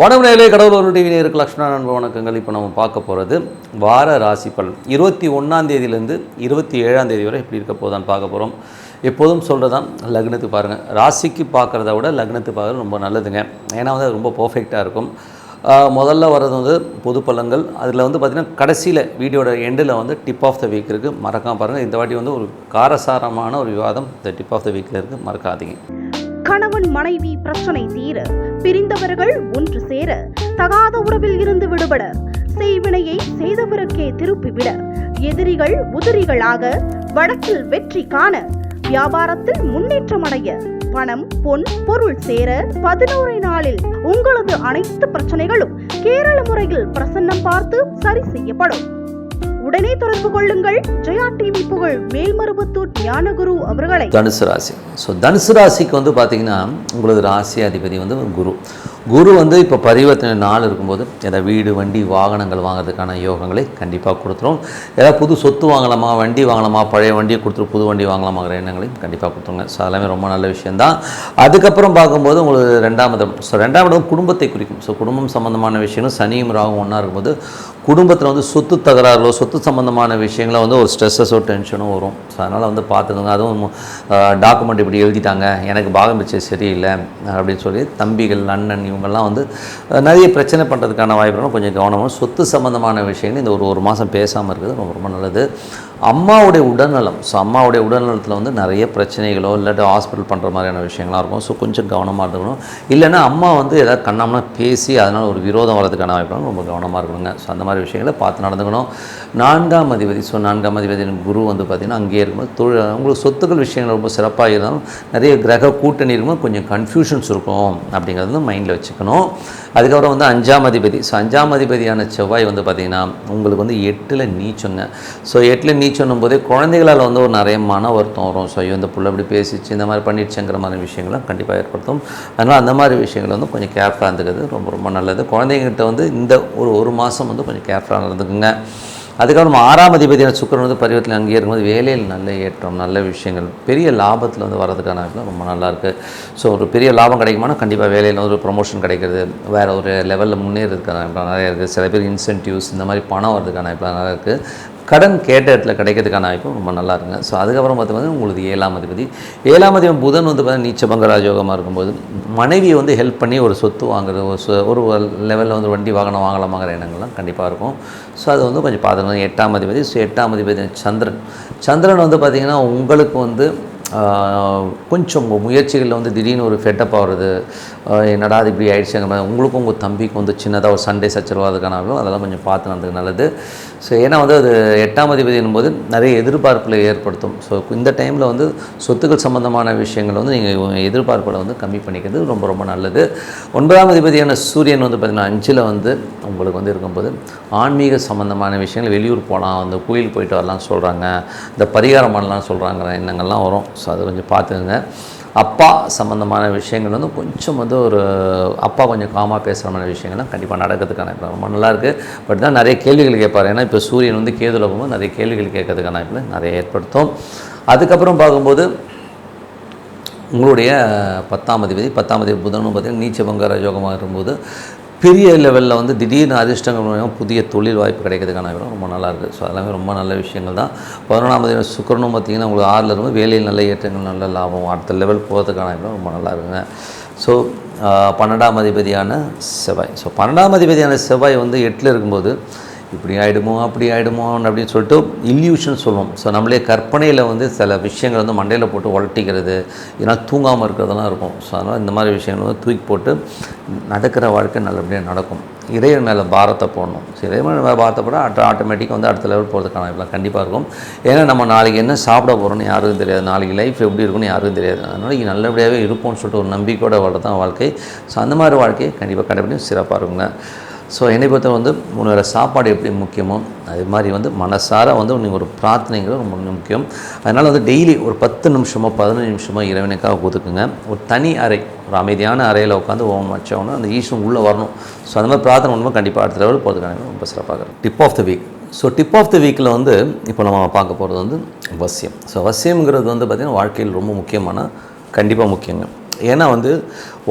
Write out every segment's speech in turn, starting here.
வணக்கம் நேரே கடவுள் டிவி நேருக்கு லக்ஷ்மணா நண்பர் வணக்கங்கள். இப்போ நம்ம பார்க்க போகிறது வார ராசி பலன். இருபத்தி ஒன்றாம் தேதியிலேருந்து இருபத்தி ஏழாம் தேதி வரை எப்படி இருக்க போதான் பார்க்க போகிறோம் எப்போதும் சொல்கிறதான் லக்னத்துக்கு பாருங்கள் ராசிக்கு பார்க்குறத விட லக்னத்துக்கு பார்க்குறது ரொம்ப நல்லதுங்க. ஏன்னா வந்து அது ரொம்ப பர்ஃபெக்டாக இருக்கும். முதல்ல வர்றது வந்து பொது பலன்கள். அதில் வந்து பார்த்திங்கன்னா கடைசியில் வீடியோட எண்டில் வந்து டிப் ஆஃப் த வீக் இருக்குது மறக்காம பாருங்கள் இந்த வாட்டி வந்து ஒரு காரசாரமான ஒரு விவாதம் இந்த டிப் ஆஃப் த வீக்கில் இருக்குது மறக்காதீங்க. கணவன் மனைவி பிரச்சனை தீர பிரிந்தவர்கள் ஒன்று சேர தகாத உறவில் இருந்து விடுபட செய்வினையை செய்தவருக்கே திருப்பிவிட எதிரிகள் உதிரிகளாக வடக்கில் வெற்றி காண வியாபாரத்தில் முன்னேற்றம் அடைய பணம் பொன் பொருள் சேர பதினோரு நாளில் உங்களது அனைத்து பிரச்சனைகளும் கேரள முறையில் பிரசன்னம் பார்த்து சரி செய்யப்படும். உடனே தொடர்பு கொள்ளுங்கள். ஜெயா டிவி புகழ் மேல்மருவத்தூர் ஞானகுரு அவர்களை. தனுசு ராசி. ஸோ தனுசு ராசிக்கு வந்து பார்த்தீங்கன்னா உங்களது ராசி அதிபதி வந்து குரு. குரு வந்து இப்போ பரிவர்த்தனை நாள் இருக்கும்போது ஏதாவது வீடு வண்டி வாகனங்கள் வாங்குறதுக்கான யோகங்களை கண்டிப்பாக கொடுத்துரும். ஏதாவது புது சொத்து வாங்கலாமா வண்டி வாங்கலாமா பழைய வண்டியை கொடுத்துரு புது வண்டி வாங்கலாமாங்கிற எண்ணங்களையும் கண்டிப்பாக கொடுத்துருங்க. ஸோ அதெல்லாமே ரொம்ப நல்ல விஷயந்தான் அதுக்கப்புறம் பார்க்கும்போது உங்களுக்கு ரெண்டாம் இடம் ஸோ ரெண்டாம் இடம் குடும்பத்தை குறிக்கும். ஸோ குடும்பம் சம்மந்தமான விஷயங்களும் சனியும் ராகும் ஒன்றா இருக்கும்போது குடும்பத்தில் வந்து சொத்து தகராறுகளோ சொத்து சம்மந்தமான விஷயங்கள வந்து ஒரு ஸ்ட்ரெஸ்ஸஸோ டென்ஷனோ வரும். ஸோ அதனால் வந்து பார்த்துக்கோங்க. அதுவும் டாக்குமெண்ட் இப்படி எழுதிட்டாங்க எனக்கு பாகம் பிச்சை சரியில்லை அப்படின்னு சொல்லி தம்பிகள் அண்ணன் இவங்கெல்லாம் வந்து நிறைய பிரச்சனை பண்ணுறதுக்கான வாய்ப்புகளும் கொஞ்சம் கவனமாக சொத்து சம்மந்தமான விஷயங்கள் இந்த ஒரு ஒரு மாதம் பேசாமல் இருக்கிறது ரொம்ப ரொம்ப நல்லது. அம்மாவுடைய உடல்நலம். ஸோ அம்மாவுடைய உடல்நலத்தில் வந்து நிறைய பிரச்சனைகளோ இல்லாட்டி ஹாஸ்பிட்டல் பண்ணுற மாதிரியான விஷயங்களாக இருக்கும். ஸோ கொஞ்சம் கவனமாக இருக்கணும். இல்லைன்னா அம்மா வந்து ஏதாவது கண்ணாமனா பேசி அதனால் ஒரு விரோதம் வரதுக்கான வாய்ப்பு ரொம்ப கவனமாக இருக்கணுங்க. ஸோ அந்த மாதிரி விஷயங்களை பார்த்து நடந்துக்கணும். நான்காம் அதிபதி ஸோ நான்காம் அதிபதி குரு வந்து பார்த்திங்கன்னா அங்கேயே இருக்கும்போது தொழில் உங்களுக்கு சொத்துக்கள் விஷயங்கள் ரொம்ப சிறப்பாக இருந்தாலும் நிறைய கிரக கூட்டணி இருக்கும்போது கொஞ்சம் கன்ஃபியூஷன்ஸ் இருக்கும் அப்படிங்கிறது மைண்டில் வச்சுக்கணும். அதுக்கப்புறம் வந்து அஞ்சாம் அதிபதி. ஸோ அஞ்சாம் அதிபதியான செவ்வாய் வந்து பார்த்திங்கன்னா உங்களுக்கு வந்து எட்டில் நீச்சங்க ஸோ எட்டில் நீச்சணும் போதே குழந்தைகளால் வந்து ஒரு நிறைய மன வருத்தம் வரும். ஸோ ஐயோ இந்த புள்ள இப்படி பேசிச்சு இந்த மாதிரி பண்ணிடுச்சுங்கிற மாதிரி விஷயங்களும் கண்டிப்பாக ஏற்படுத்தும். அதனால் அந்த மாதிரி விஷயங்கள் வந்து கொஞ்சம் கேர்ஃபுல்லாக இருந்துக்கிறது ரொம்ப ரொம்ப நல்லது. குழந்தைங்கிட்ட வந்து இந்த ஒரு ஒரு மாதம் வந்து கொஞ்சம் கேர்ஃபுல்லாக இருந்துக்குங்க அதுக்கப்புறம் ஆறாம் அதிபதியான சுக்கரன் வந்து பரிவர்த்தனை அங்கே இருக்கும்போது வேலையில் நல்ல ஏற்றம் நல்ல விஷயங்கள் பெரிய லாபத்தில் வந்து வரதுக்கான ரொம்ப நல்லாயிருக்கு. ஸோ ஒரு பெரிய லாபம் கிடைக்குமானா கண்டிப்பாக வேலையில் வந்து ஒரு ப்ரொமோஷன் கிடைக்கிறது வேறு ஒரு லெவலில் முன்னேறதுக்கான வாய்ப்புலாம் நிறைய இருக்குது சில பேர் இன்சென்டிவ்ஸ் இந்த மாதிரி பணம் வரதுக்கான இப்போ நிறையா இருக்குது கடன் கேட்ட இடத்துல கிடைக்கிறதுக்கான வாய்ப்பும் ரொம்ப நல்லா இருக்குங்க. ஸோ அதுக்கப்புறம் பார்த்து உங்களுக்கு ஏழாம் அதிபதி. ஏழாம் அதிபதி புதன் வந்து பார்த்தீங்கன்னா நீச்ச பங்கராஜோகமாக இருக்கும்போது மனைவியை வந்து ஹெல்ப் பண்ணி ஒரு சொத்து வாங்குறது ஒரு சொ- ஒரு லெவலில் வந்து வண்டி வாகனம் வாங்கலாமாங்கிற எண்ணங்கள்லாம் கண்டிப்பாக இருக்கும். ஸோ அது வந்து கொஞ்சம் பார்த்துக்கணும் எட்டாம் அதிபதி ஸோ எட்டாம் அதிபதி சந்திரன். சந்திரன் வந்து பார்த்திங்கன்னா உங்களுக்கு வந்து கொஞ்சம் உங்கள் முயற்சிகளில் வந்து திடீர்னு ஒரு ஃபெட்டப் ஆகிறது என்னடா அது இப்படி ஆயிடுச்சுங்கிற மாதிரி உங்களுக்கும் உங்கள் தம்பிக்கும் வந்து சின்னதாக ஒரு சண்டே சச்சரவாதுக்கான அதெல்லாம் கொஞ்சம் பார்த்து நடந்துக்கு நல்லது. ஸோ ஏன்னா வந்து அது எட்டாம் அதிபதி போது நிறைய எதிர்பார்ப்புகளை ஏற்படுத்தும். ஸோ இந்த டைமில் வந்து சொத்துக்கள் சம்மந்தமான விஷயங்கள் வந்து நீங்கள் எதிர்பார்ப்புகளை வந்து கம்மி பண்ணிக்கிறது ரொம்ப ரொம்ப நல்லது. ஒன்பதாம் அதிபதியான சூரியன் வந்து பார்த்திங்கன்னா அஞ்சில் வந்து உங்களுக்கு வந்து இருக்கும்போது ஆன்மீக சம்மந்தமான விஷயங்கள் வெளியூர் போகலாம் அந்த கோயில் போயிட்டு வரலாம் சொல்கிறாங்க இந்த பரிகாரம் பண்ணலாம் சொல்கிறாங்கிற எண்ணங்கள்லாம் வரும். ஸோ அதை கொஞ்சம் பார்த்துக்கோங்க. அப்பா சம்மந்தமான விஷயங்கள் வந்து கொஞ்சம் வந்து ஒரு அப்பா கொஞ்சம் காமாக பேசுகிற மாதிரி விஷயங்கள்லாம் கண்டிப்பாக நடக்கிறதுக்கான இப்போ ரொம்ப நல்லாயிருக்கு. பட் தான் நிறைய கேள்விகள் கேட்பார். ஏன்னா இப்போ சூரியன் வந்து கேதுல போகும்போது நிறைய கேள்விகள் கேட்கறதுக்கான இப்போ நிறைய ஏற்படுத்தும். அதுக்கப்புறம் பார்க்கும்போது உங்களுடைய பத்தாம் அதிபதி பத்தாம் அதிபதி புதனும் பார்த்தீங்கன்னா நீச்சபங்க யோகமாக இருக்கும்போது பெரிய லெவலில் வந்து திடீர்னு அதிர்ஷ்டங்கள் மூலியமாக புதிய தொழில் வாய்ப்பு கிடைக்கிறதுக்கான வாய்ப்பு ரொம்ப நல்லா இருக்குது ஸோ எல்லாமே ரொம்ப நல்ல விஷயங்கள் தான். பதினொன்றாம் தேதி சுக்கரனும் பார்த்தீங்கன்னா உங்களுக்கு ஆறில் இருக்கும் வேலையில் நல்ல ஏற்றங்கள் நல்ல லாபம் அடுத்த லெவல் போகிறதுக்கான வாய்ப்பு ரொம்ப நல்லா இருக்குங்க. ஸோ பன்னெண்டாம் அதிபதியான செவ்வாய். ஸோ பன்னெண்டாம் அதிபதியான செவ்வாய் வந்து எட்டில் இருக்கும்போது இப்படி ஆகிடுமோ அப்படி ஆகிடுமோ அப்படின்னு சொல்லிட்டு இல்யூஷன் சொல்லுவோம். ஸோ நம்மளே கற்பனையில் வந்து சில விஷயங்கள் வந்து மண்டையில் போட்டு உலட்டிக்கிறது ஏன்னா தூங்காமல் இருக்கிறதெல்லாம் இருக்கும். ஸோ அதனால் இந்த மாதிரி விஷயங்கள் வந்து தூக்கி போட்டு நடக்கிற வாழ்க்கை நல்லபடியாக நடக்கும். இறைவன் மேலே பாரத்தை போடணும். ஸோ இறைவன் மேலே பாரத்தை போட ஆட்டோ ஆட்டோமேட்டிக்காக வந்து அடுத்த லெவல் போகிறதுக்கான வாய்ப்புலாம் கண்டிப்பாக இருக்கும். ஏன்னா நம்ம நாளைக்கு என்ன சாப்பிட போகிறோம்னு யாருக்கும் தெரியாது. நாளைக்கு லைஃப் எப்படி இருக்கும்னு யாருக்கும் தெரியாது. அதனால் இங்கே நல்லபடியாகவே இருப்போம்னு சொல்லிட்டு ஒரு நம்பிக்கையோட வாழ்றது தான் வாழ்க்கை. ஸோ அந்த மாதிரி வாழ்க்கையை கண்டிப்பாக கடைபிடிக்கும் சிறப்பாக இருக்குங்க. ஸோ என்னை பொறுத்த வந்து மூணு சாப்பாடு எப்படி முக்கியமோ அது மாதிரி வந்து மனசார வந்து நீங்கள் ஒரு பிரார்த்தனைங்கிறது ரொம்ப முக்கியம். அதனால் வந்து டெய்லி ஒரு பத்து நிமிஷமோ பதினஞ்சு நிமிஷமோ இறைவனுக்காக ஒதுக்குங்க. ஒரு தனி அறை ஒரு அமைதியான அறையில் உட்காந்து ஓம் வச்சோன்னா அந்த ஈஸ்வரன் உள்ளே வரணும். ஸோ அந்த மாதிரி பிரார்த்தனை ஒன்றுமே கண்டிப்பாக அடுத்த லெவல் போகிறதுக்கான ரொம்ப சிறப்பாக இருக்கும் tip of the week so tip of the வீக்கில் வந்து இப்போ நம்ம பார்க்க போகிறது வந்து வசியம் ஸோ வசியம்ங்கிறது வந்து பார்த்திங்கன்னா வாழ்க்கையில் ரொம்ப முக்கியமான கண்டிப்பாக முக்கியங்க. ஏன்னா வந்து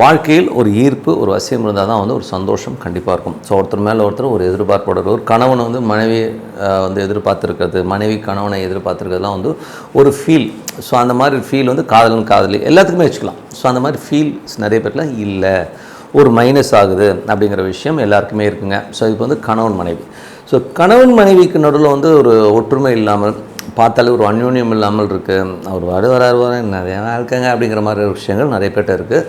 வாழ்க்கையில் ஒரு ஈர்ப்பு ஒரு வசியம் இருந்தால் தான் வந்து ஒரு சந்தோஷம் கண்டிப்பாக இருக்கும். ஸோ ஒருத்தர் மேலே ஒருத்தர் ஒரு எதிர்பார்ப்போட ஒரு கணவன் வந்து மனைவி வந்து எதிர்பார்த்துருக்கிறது மனைவி கணவனை எதிர்பார்த்துருக்கிறதுலாம் வந்து ஒரு ஃபீல் ஸோ அந்த மாதிரி ஃபீல் வந்து காதலன் காதலி எல்லாத்துக்குமே வச்சுக்கலாம். ஸோ அந்த மாதிரி ஃபீல்ஸ் நிறைய பேர்லாம் இல்லை. ஒரு மைனஸ் ஆகுது அப்படிங்கிற விஷயம் எல்லாருக்குமே இருக்குங்க. ஸோ இப்போ வந்து கணவன் மனைவி. ஸோ கணவன் மனைவிக்கு நடுவில் வந்து ஒரு ஒற்றுமை இல்லாமல் பார்த்தாலே ஒரு அந்யோன்யம் இல்லாமல் இருக்குது அவர் வருவார் வருவார் நிறையா நிறைய இருக்காங்க அப்படிங்கிற மாதிரி விஷயங்கள் நிறைய பேர்ட்ட இருக்குது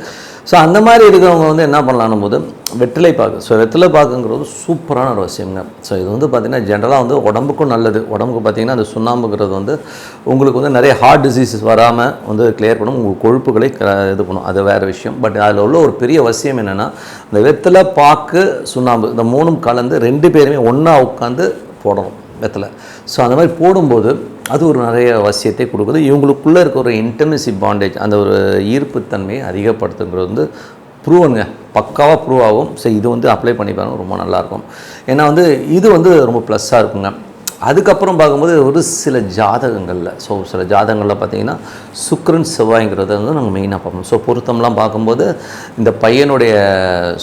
ஸோ அந்த மாதிரி இருக்கிறவங்க வந்து என்ன பண்ணலாம்னும் போது வெற்றிலை பாக்கு ஸோ வெற்றிலை பாக்குங்கிறது சூப்பரான ஒரு விஷயங்க. ஸோ இது வந்து பார்த்திங்கன்னா ஜென்ரலாக வந்து உடம்புக்கும் நல்லது. உடம்புக்கு பார்த்திங்கன்னா அந்த சுண்ணாம்புங்கிறது வந்து உங்களுக்கு வந்து நிறைய ஹார்ட் டிசீசஸ் வராமல் வந்து கிளியர் பண்ணும். உங்கள் கொழுப்புகளை க- இது பண்ணும். அது வேறு விஷயம். பட் அதில் உள்ள ஒரு பெரிய அவசியம் என்னென்னா இந்த வெற்றிலை பாக்கு சுண்ணாம்பு இந்த மூணும் கலந்து ரெண்டு பேருமே ஒன்றா உட்காந்து போடணும். வெத்தலை. ஸோ அந்த மாதிரி போடும்போது அது ஒரு நிறைய அவசியத்தை கொடுக்குது. இவங்களுக்குள்ளே இருக்க ஒரு இன்டர்மெசி பாண்டேஜ் அந்த ஒரு ஈர்ப்புத்தன்மையை அதிகப்படுத்துங்கிறது வந்து ப்ரூவனுங்க பக்காவாக ப்ரூவ் ஆகும். ஸோ இது வந்து அப்ளை பண்ணி பாருங்கள் ரொம்ப நல்லாயிருக்கும் ஏன்னா வந்து இது வந்து ரொம்ப ப்ளஸ்ஸாக இருக்குங்க. அதுக்கப்புறம் பார்க்கும்போது ஒரு சில ஜாதகங்களில். ஸோ சில ஜாதகங்களில் பார்த்தீங்கன்னா சுக்ரன் செவ்வாய்ங்கிறத வந்து நாங்கள் மெயினாக பார்ப்போம். ஸோ பொருத்தம்லாம் பார்க்கும்போது இந்த பையனுடைய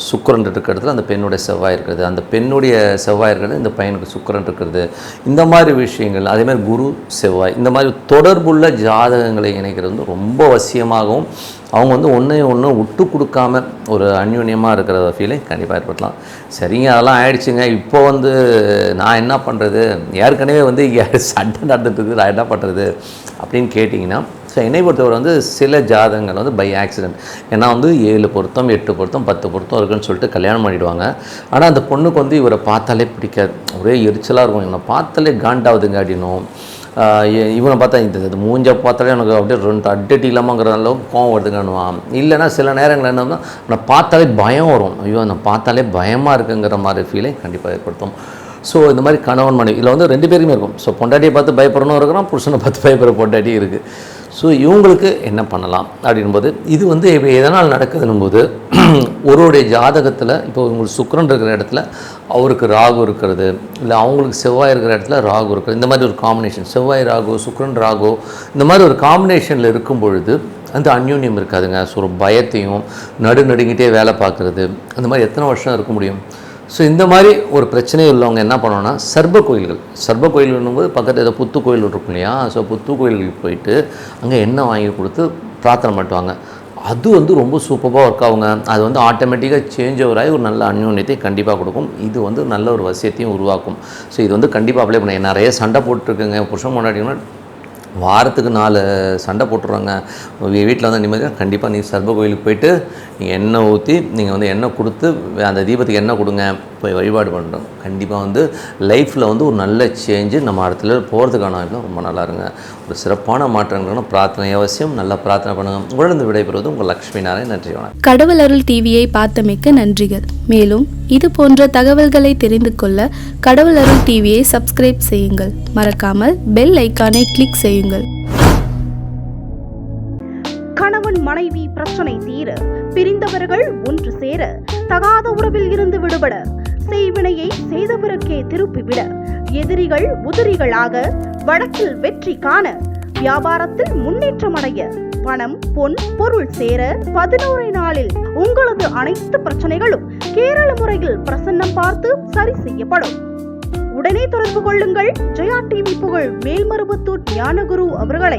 சுக்கரன் இருக்கிறதுல அந்த பெண்ணுடைய செவ்வாய் இருக்கிறது. அந்த பெண்ணுடைய செவ்வாய் இருக்கிறது இந்த பையனுக்கு சுக்கரன் இருக்கிறது. இந்த மாதிரி விஷயங்கள் அதேமாதிரி குரு செவ்வாய் இந்த மாதிரி தொடர்புள்ள ஜாதகங்களை இணைக்கிறது வந்து ரொம்ப அவசியமாகவும் அவங்க வந்து ஒன்றே ஒன்று விட்டு கொடுக்காம ஒரு அந்யூன்யமாக இருக்கிற ஃபீலை கண்டிப்பாக ஏற்படலாம். சரிங்க அதெல்லாம் ஆயிடுச்சுங்க. இப்போ வந்து நான் என்ன பண்ணுறது ஏற்கனவே வந்து இங்கே சண்டை நடந்துட்டு நான் என்ன பண்ணுறது அப்படின்னு கேட்டிங்கன்னா ஸோ என்னை பொறுத்தவரை வந்து சில ஜாதகங்கள் வந்து பை ஆக்சிடென்ட் ஏன்னா வந்து ஏழு பொருத்தம் எட்டு பொருத்தம் பத்து பொருத்தம் இருக்குன்னு சொல்லிட்டு கல்யாணம் பண்ணிடுவாங்க. ஆனால் அந்த பொண்ணுக்கு வந்து இவரை பார்த்தாலே பிடிக்காது. ஒரே எரிச்சலாக இருக்கும். இவனை பார்த்தாலே காண்டாவதுங்க அப்படின்னும். இவனை பார்த்தா இந்த இது மூஞ்ச பார்த்தாலே எனக்கு அப்படியே ரெண்டு அட்டடி இல்லாமங்கிற அளவுக்கு கோவம் வருதுங்கன்னுவான் இல்லைன்னா சில நேரங்கள் என்னன்னா நான் பார்த்தாலே பயம் வரும். ஐயோ நான் பார்த்தாலே பயமாக இருக்குங்கிற மாதிரி ஃபீலை கண்டிப்பாக ஏற்படுத்தும். ஸோ இந்த மாதிரி கணவன் மனைவி இதில் வந்து ரெண்டு பேருமே இருக்கும். ஸோ பொண்டாட்டியை பார்த்து பயப்படணும் இருக்கிறான் புருஷனை பார்த்து பயப்படுற பொண்டாட்டி இருக்குது ஸோ இவங்களுக்கு என்ன பண்ணலாம் அப்படின்போது இது வந்து இப்போ எதனால் நடக்குதுன்னும் போது ஒருவருடைய ஜாதகத்தில் இப்போ உங்களுக்கு சுக்கரன் இருக்கிற இடத்துல அவருக்கு ராகு இருக்கிறது இல்லை அவங்களுக்கு செவ்வாய் இருக்கிற இடத்துல ராகு இருக்கிறது இந்த மாதிரி ஒரு காம்பினேஷன் செவ்வாய் ராகு சுக்கரன் ராகு இந்த மாதிரி ஒரு காம்பினேஷனில் இருக்கும் பொழுது அந்த அந்யூன்யம் இருக்காதுங்க. ஸோ ஒரு பயத்தையும் நடு நடுங்கிட்டே வேலை பார்க்குறது அந்த மாதிரி எத்தனை வருஷம் இருக்க முடியும்? ஸோ இந்த மாதிரி ஒரு பிரச்சனை உள்ளவங்க என்ன பண்ணோன்னா சர்ப கோயில்கள். சர்ப கோயில்னும் போது பக்கத்தில் ஏதோ புத்து கோயில் இருக்கும் இல்லையா? ஸோ புத்து கோயிலுக்கு போயிட்டு அங்கே எண்ணெய் வாங்கி கொடுத்து பிரார்த்தனை பண்ணுவாங்க. அது வந்து ரொம்ப சூப்பராக ஒர்க் ஆகுங்க. அது வந்து ஆட்டோமேட்டிக்காக சேஞ்ச் ஓவர் ஆகி ஒரு நல்ல அந்யோன்யத்தை கண்டிப்பாக கொடுக்கும். இது வந்து நல்ல ஒரு வசியத்தையும் உருவாக்கும். ஸோ இது வந்து கண்டிப்பாக அப்ளை பண்ண. நிறைய சண்டை போட்டுருக்குங்க. புருஷன் முன்னாடினா வாரத்துக்கு நாலு சண்டை போட்டுருவாங்க வீட்டில் வந்து நிம்மதியாக கண்டிப்பாக நீங்கள் சர்வ கோயிலுக்கு போயிட்டு நீங்கள் எண்ணெய் ஊற்றி நீங்கள் வந்து எண்ணெய் கொடுத்து அந்த தீபத்துக்கு எண்ணெய் கொடுங்க. போய் வழிபாடு பண்ணுறோம் கண்டிப்பாக வந்து லைஃப்பில் வந்து ஒரு நல்ல சேஞ்சு நம்ம இடத்துல போகிறதுக்கான வாய்ப்பு ரொம்ப நல்லா இருங்க. ஒரு சிறப்பான மாற்றங்கள்னா பிரார்த்தனை அவசியம். நல்லா பிரார்த்தனை பண்ணுங்கள் உங்களிடம் விடைபெறுவது உங்கள் லக்ஷ்மி நாராயண் நன்றி வணக்கம். கடவுள் அருள் டிவியை பார்த்தமைக்க நன்றிகள். மேலும் இது போன்ற தகவல்களை தெரிந்து கொள்ள கடவுள் அருள் டிவியை சப்ஸ்கிரைப் செய்யுங்கள். மறக்காமல் பெல் ஐக்கானை கிளிக் செய்யுங்கள். கணவன் மனைவி பிரச்சனை தீர பிரிந்தவர்கள் ஒன்று சேர தகாத உறவில் இருந்து விடுபட செய்வினையை செய்தவருக்கே திருப்பிவிட எதிரிகள் உதிரிகளாக வழக்கில் வெற்றி காண வியாபாரத்தில் முன்னேற்றம் அடைய பணம் பொன் பொருள் சேர பதினோரு நாளில் உங்களது அனைத்து பிரச்சனைகளும் கேரள முறையில் பிரசன்னம் பார்த்து சரி செய்யப்படும். உடனே தொடர்பு கொள்ளுங்கள். ஜெயா டிவி புகழ் மேல்மருவத்தூர் ஞானகுரு அவர்களை